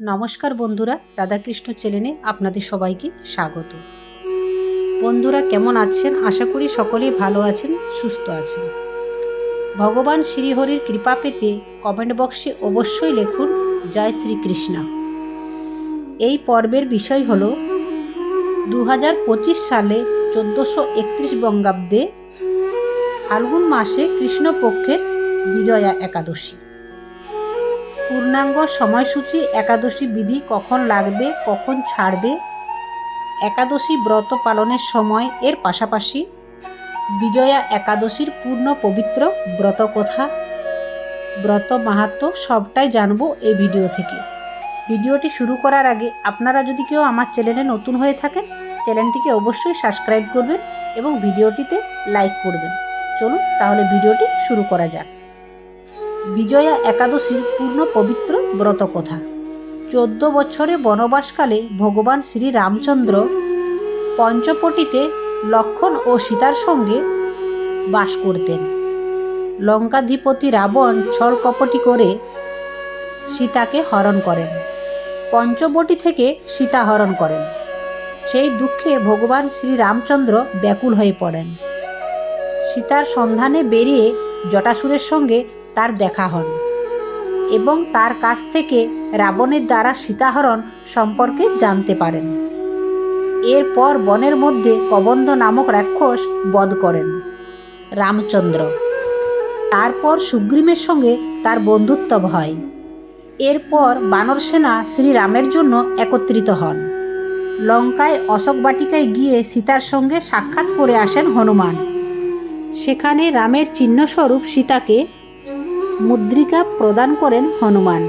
নমস্কার বন্ধুরা, রাধাকৃষ্ণ চ্যানেলে আপনাদের সবাইকে স্বাগত। বন্ধুরা, কেমন আছেন? আশা করি সকলেই ভালো আছেন, সুস্থ আছেন। ভগবান শ্রীহরির কৃপা পেতে কমেন্ট বক্সে অবশ্যই লিখুন, জয় শ্রীকৃষ্ণ। এই পর্বের বিষয় হল দু হাজার পঁচিশ সালে চোদ্দোশো একত্রিশ বঙ্গাব্দে ফাল্গুন মাসে কৃষ্ণপক্ষের বিজয়া একাদশী। পূর্ণাঙ্গ সময়সূচি একাদশী বিধি কখন লাগবে, কখন ছাড়বে? একাদশী ব্রত পালনের সময় এর পাশাপাশি বিজয়া একাদশীর পূর্ণ পবিত্র ব্রত কথা। ব্রত মাহাত্ম সবটাই জানব এই ভিডিও থেকে। ভিডিওটি শুরু করার আগে আপনারা যদি কেউ আমার চ্যানেলে নতুন হয়ে থাকেন, চ্যানেলটিকে অবশ্যই সাবস্ক্রাইব করবেন এবং ভিডিওটিতে লাইক করবেন। চলুন তাহলে ভিডিওটি শুরু করা যাক। বিজয়া একাদশীর পূর্ণ পবিত্র ব্রত কথা। চোদ্দ বছরে বনবাসকালে ভগবান শ্রী রামচন্দ্র পঞ্চপটিতে লক্ষণ ও সীতার সঙ্গে বাস করতেন। লঙ্কাধিপতি রাবণ ছলকপটি করে সীতাকে হরণ করেন। পঞ্চবটি থেকে সীতা হরণ করেন। সেই দুঃখে ভগবান শ্রী রামচন্দ্র ব্যাকুল হয়ে পড়েন। সীতার সন্ধানে বেরিয়ে জটাসুরের সঙ্গে তার দেখা হন এবং তার কাছ থেকে রাবণের দ্বারা সীতাহরণ সম্পর্কে জানতে পারেন। এরপর বনের মধ্যে কবন্ধ নামক রাক্ষস বধ করেন রামচন্দ্র। তারপর সুগ্রীমের সঙ্গে তার বন্ধুত্ব হয়। এরপর বানর সেনা শ্রীরামের জন্য একত্রিত হন। লঙ্কায় অশোক বাটিকায় গিয়ে সীতার সঙ্গে সাক্ষাৎ করে আসেন হনুমান। সেখানে রামের চিহ্নস্বরূপ সীতাকে মুদ্রিকা প্রদান করেন হনুমান।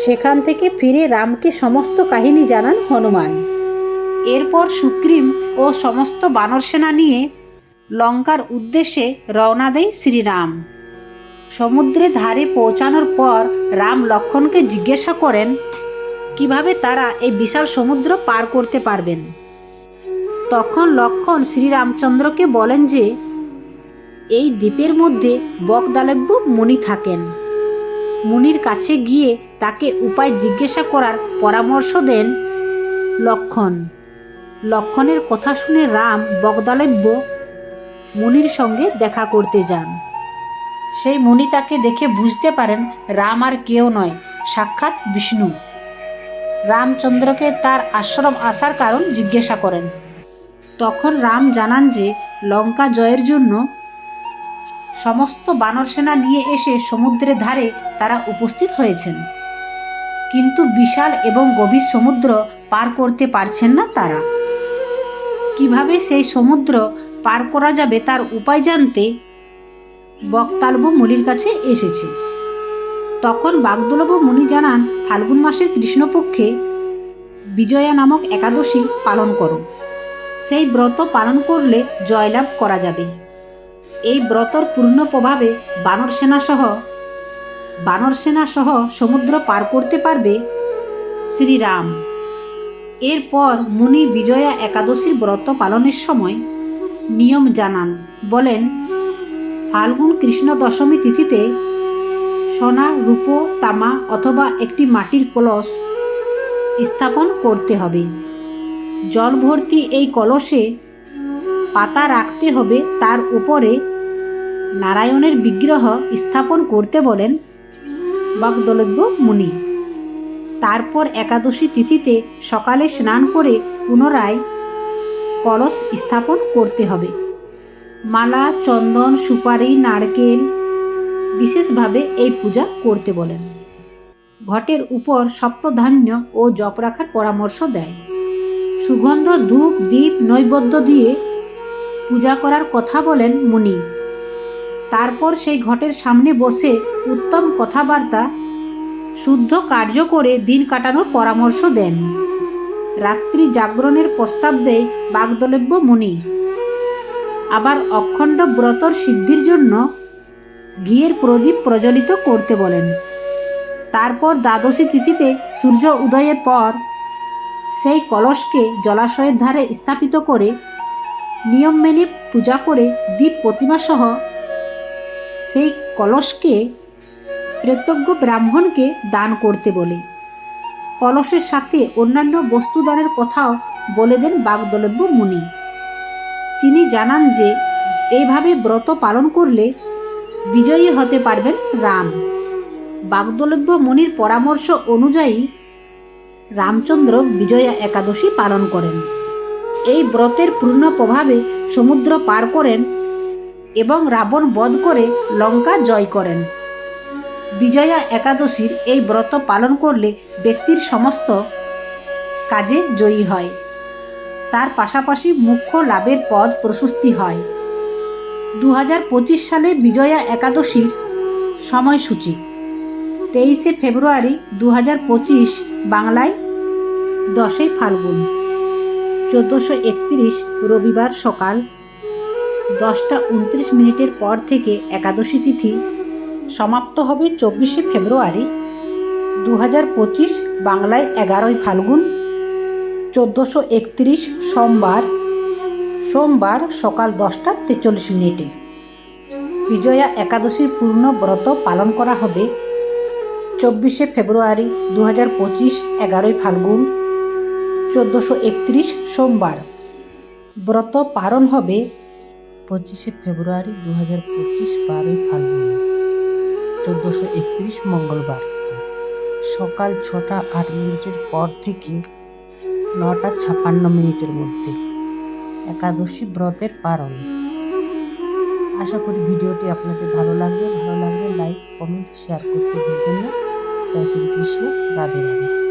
সেখান থেকে ফিরে রামকে সমস্ত কাহিনী জানান হনুমান। এরপর সুগ্রীম ও সমস্ত বানর সেনা নিয়ে লঙ্কার উদ্দেশ্যে রওনা দেয় শ্রীরাম। সমুদ্রের ধারে পৌঁছানোর পর রাম লক্ষণকে জিজ্ঞাসা করেন, কীভাবে তারা এই বিশাল সমুদ্র পার করতে পারবেন? তখন লক্ষণ শ্রীরামচন্দ্রকে বলেন যে এই দ্বীপের মধ্যে বকদালব্য মুনি থাকেন। মুনির কাছে গিয়ে তাকে উপায় জিজ্ঞাসা করার পরামর্শ দেন লক্ষণ। লক্ষণের কথা শুনে রাম বকদালব্য মুনির সঙ্গে দেখা করতে যান। সেই মুনি তাকে দেখে বুঝতে পারেন রাম আর কেউ নয়, সাক্ষাৎ বিষ্ণু। রামচন্দ্রকে তার আশ্রম আসার কারণ জিজ্ঞাসা করেন। তখন রাম জানান যে লঙ্কা জয়ের জন্য সমস্ত বানর সেনা নিয়ে এসে সমুদ্রের ধারে তারা উপস্থিত হয়েছেন। কিন্তু বিশাল এবং গভীর সমুদ্র পার করতে পারছেন না তারা। কীভাবে সেই সমুদ্র পার করা যাবে তার উপায় জানতে বক্তালবু মুনির কাছে এসেছে। তখন বাগদুলভ মুনি জানান, ফাল্গুন মাসের কৃষ্ণপক্ষে বিজয়া নামক একাদশী পালন করো। সেই ব্রত পালন করলে জয়লাভ করা যাবে। এই ব্রতর পূর্ণ প্রভাবে বানর সেনা সহ বানর সেনা সহ সমুদ্র পার করতে পারবে শ্রীরাম। এরপর মুনি বিজয়া একাদশীর ব্রত পালনের সময় নিয়ম জানান, বলেন, ফাল্গুন কৃষ্ণ দশমী তিথিতে সোনা, রূপ, তামা অথবা একটি মাটির কলস স্থাপন করতে হবে। জল ভর্তি এই কলসে পাতা রাখতে হবে, তার উপরে নারায়ণের বিগ্রহ স্থাপন করতে বলেন বাগদলব্য মুনি। তারপর একাদশী তিথিতে সকালে স্নান করে পুনরায় কলস স্থাপন করতে হবে। মালা, চন্দন, সুপারি, নারকেল বিশেষভাবে এই পূজা করতে বলেন। ঘটের উপর সপ্তধান্য ও জপ রাখার পরামর্শ দেয়। সুগন্ধ, ধূপ দ্বীপ নৈবেদ্য দিয়ে পূজা করার কথা বলেন মুনি। তারপর সেই ঘটের সামনে বসে উত্তম কথাবার্তা, শুদ্ধ কার্য করে দিন কাটানোর পরামর্শ দেন। রাত্রি জাগরণের প্রস্তাব দেয় বাগদলব্য মুনি। আবার অখণ্ড ব্রতর সিদ্ধির জন্য ঘিয়ের প্রদীপ প্রজ্বলিত করতে বলেন। তারপর দ্বাদশী তিথিতে সূর্য উদয়ের পর সেই কলসকে জলাশয়ের ধারে স্থাপিত করে নিয়ম মেনে পূজা করে দ্বীপ প্রতিমা সহ সেই কলসকে প্রেতজ্ঞ ব্রাহ্মণকে দান করতে বলে। কলসের সাথে অন্যান্য বস্তুদানের কথাও বলে দেন বাগদলব্য মুনি। তিনি জানান যে এইভাবে ব্রত পালন করলে বিজয়ী হতে পারবেন রাম। বাগদলব্য মুনির পরামর্শ অনুযায়ী রামচন্দ্র বিজয়া একাদশী পালন করেন। এই ব্রতের পূর্ণ প্রভাবে সমুদ্র পার করেন এবং রাবণ বধ করে লঙ্কা জয় করেন। বিজয়া একাদশীর এই ব্রত পালন করলে ব্যক্তির সমস্ত কাজে জয়ী হয়। তার পাশাপাশি মুখ্য লাভের পদ প্রশস্তি হয়। দু হাজার পঁচিশ সালে বিজয়া একাদশীর সময়সূচি। তেইশে ফেব্রুয়ারি দু হাজার পঁচিশ বাংলায় দশই ফাল্গুন। চোদ্দোশো রবিবার সকাল দশটা উনত্রিশ মিনিটের পর থেকে একাদশী তিথি সমাপ্ত হবে চব্বিশে ফেব্রুয়ারি। দু হাজার পঁচিশ বাংলায় এগারোই ফাল্গুন, চোদ্দোশো একত্রিশ সোমবার সোমবার সকাল দশটা তেচল্লিশ মিনিটে। বিজয়া একাদশীর পূর্ণ ব্রত পালন করা হবে। চব্বিশে ফেব্রুয়ারি দু হাজার পঁচিশ এগারোই ফাল্গুন, চোদ্দোশো একত্রিশ সোমবার। ব্রত পালন হবে পঁচিশে ফেব্রুয়ারি দু হাজার পঁচিশ বারোই ফাল্গুন, চোদ্দোশো একত্রিশ মঙ্গলবার। সকাল ছটা আট মিনিটের পর থেকে নটা ছাপ্পান্ন মিনিটের মধ্যে একাদশী ব্রতের পারণ আশা করি ভিডিওটি আপনাদের ভালো লাগবে। ভালো লাগলে লাইক, কমেন্ট, শেয়ার করতে ভুলবেন না। জয় শ্রীকৃষ্ণ। রাধে রাধে।